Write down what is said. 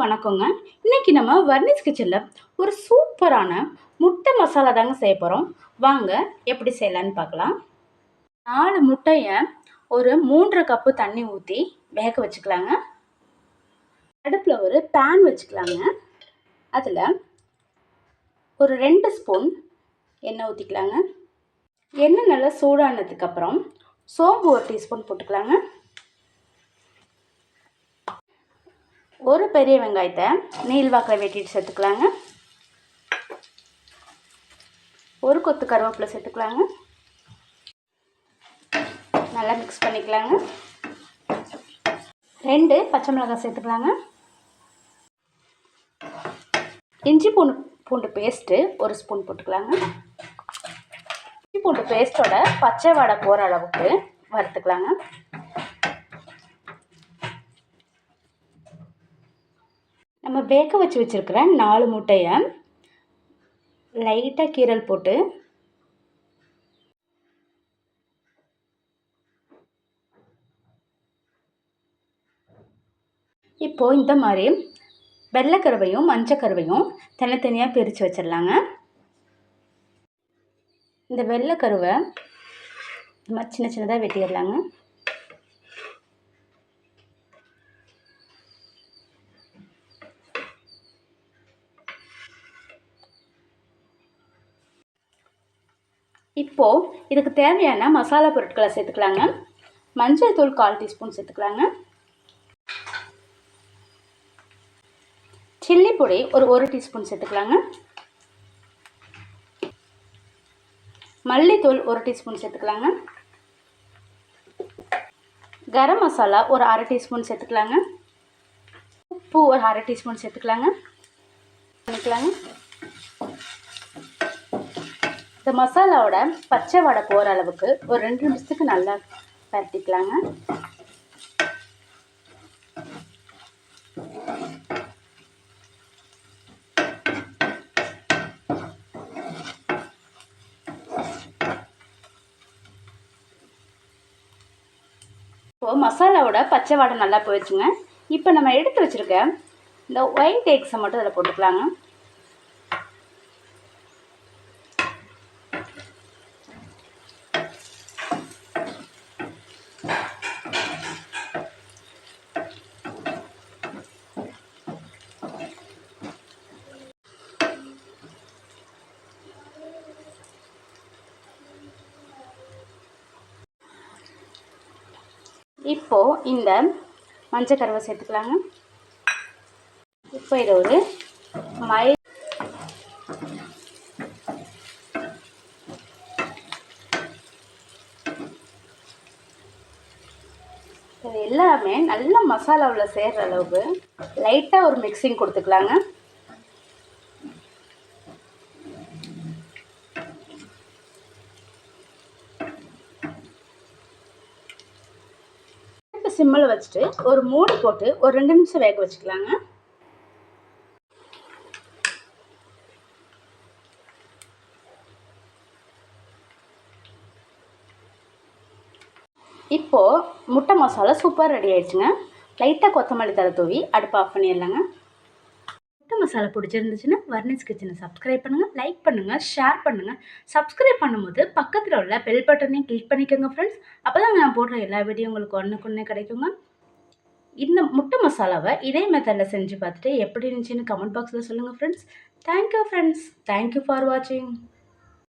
வணக்கங்க. இன்னைக்கு நம்ம வர்னிஸ் கிச்சனில் ஒரு சூப்பரான முட்டை மசாலா தாங்க செய்ய போகிறோம் வாங்க எப்படி செய்யலான்னு பார்க்கலாம். நாலு முட்டையை ஒரு மூன்றரை கப்பு தண்ணி ஊற்றி வேக வச்சுக்கலாங்க. அடுப்பில் ஒரு பேன் வச்சுக்கலாங்க. அதில் ஒரு ரெண்டு ஸ்பூன் எண்ணெய் ஊற்றிக்கலாங்க எண்ணெய் நல்லா சூடானதுக்கப்புறம் சோம்பு ஒரு டீஸ்பூன் போட்டுக்கலாங்க. ஒரு பெரிய வெங்காயத்தை நீள்வாக்கில் வெட்டிட்டு சேர்த்துக்கலாங்க. ஒரு கொத்து கருவேப்பிலை சேர்த்துக்கலாங்க. நல்லா மிக்ஸ் பண்ணிக்கலாங்க. ரெண்டு பச்சை மிளகாய் சேர்த்துக்கலாங்க. இஞ்சி பூண்டு பூண்டு பேஸ்ட்டு ஒரு ஸ்பூன் போட்டுக்கலாங்க. இஞ்சி பூண்டு பேஸ்ட்டோட பச்சை வடை போகிற அளவுக்கு வறுத்துக்கலாங்க. நம்ம வேக வச்சு வச்சுருக்கிற நாலு முட்டையை லைட்டாக கீரல் போட்டு இப்போது இந்த மாதிரி வெள்ளைக்கருவையும் மஞ்சக்கருவையும் தனித்தனியாக பிரித்து வச்சிடலாங்க. இந்த வெள்ளைக்கருவை நம்ம சின்ன சின்னதாக வெட்டிடலாங்க. இப்போது இதுக்கு தேவையான மசாலா பொருட்களை சேர்த்துக்கலாங்க. மஞ்சள் தூள் கால் டீஸ்பூன் சேர்த்துக்கலாங்க. சில்லி பொடி ஒரு ஒரு டீஸ்பூன் சேர்த்துக்கலாங்க. மல்லித்தூள் ஒரு டீஸ்பூன் சேர்த்துக்கலாங்க. கரம் மசாலா ஒரு அரை டீஸ்பூன் சேர்த்துக்கலாங்க. உப்பு ஒரு அரை டீஸ்பூன் சேர்த்துக்கலாங்க. பண்ணிக்கலாங்க இந்த மசாலாவோட பச்சை வடை போகிற அளவுக்கு ஒரு ரெண்டு நிமிஷத்துக்கு நல்லா பரட்டிக்கலாங்க. இப்போது மசாலாவோட பச்சை வாடை நல்லா போயிடுச்சுங்க. இப்போ நம்ம எடுத்து வச்சுருக்க இந்த ஒயிட் எக்ஸை மட்டும் அதில் போட்டுக்கலாங்க. இப்போது இந்த மஞ்சள் கருவை சேர்த்துக்கலாங்க. இப்போ இதை ஒரு மை இது எல்லாமே நல்ல மசாலாவில் சேர்கிற அளவுக்கு லைட்டாக ஒரு மிக்சிங் கொடுத்துக்கலாங்க. சிம்மில் வச்சுட்டு ஒரு மூடி போட்டு ஒரு ரெண்டு நிமிஷம் வேக வச்சுக்கலாங்க. இப்போது முட்டை மசாலா சூப்பர் ரெடி ஆயிடுச்சுங்க. லைட்டாக கொத்தமல்லி தலை தூவி அடுப்பு ஆஃப் பண்ணிடலாங்க. முட்டை மசாலா பிடிச்சிருந்துச்சுன்னா வர்னிஸ் கிச்சனை சப்ஸ்கிரைப் பண்ணுங்கள் லைக் பண்ணுங்கள் ஷேர் பண்ணுங்கள் சப்ஸ்கிரைப் பண்ணும்போது பக்கத்தில் உள்ள பெல் பட்டனையும் கிளிக் பண்ணிக்கோங்க ஃப்ரெண்ட்ஸ் அப்போ தான் நான் போடுற எல்லா வீடியோ உங்களுக்கு ஒன்றுக்கு ஒன்று கிடைக்குங்க. இந்த முட்டை மசாலாவை இதே மெத்தடில் செஞ்சு பார்த்துட்டு எப்படி இருந்துச்சுன்னு கமெண்ட் பாக்ஸில் சொல்லுங்கள் friends thank you friends thank you for வாட்சிங்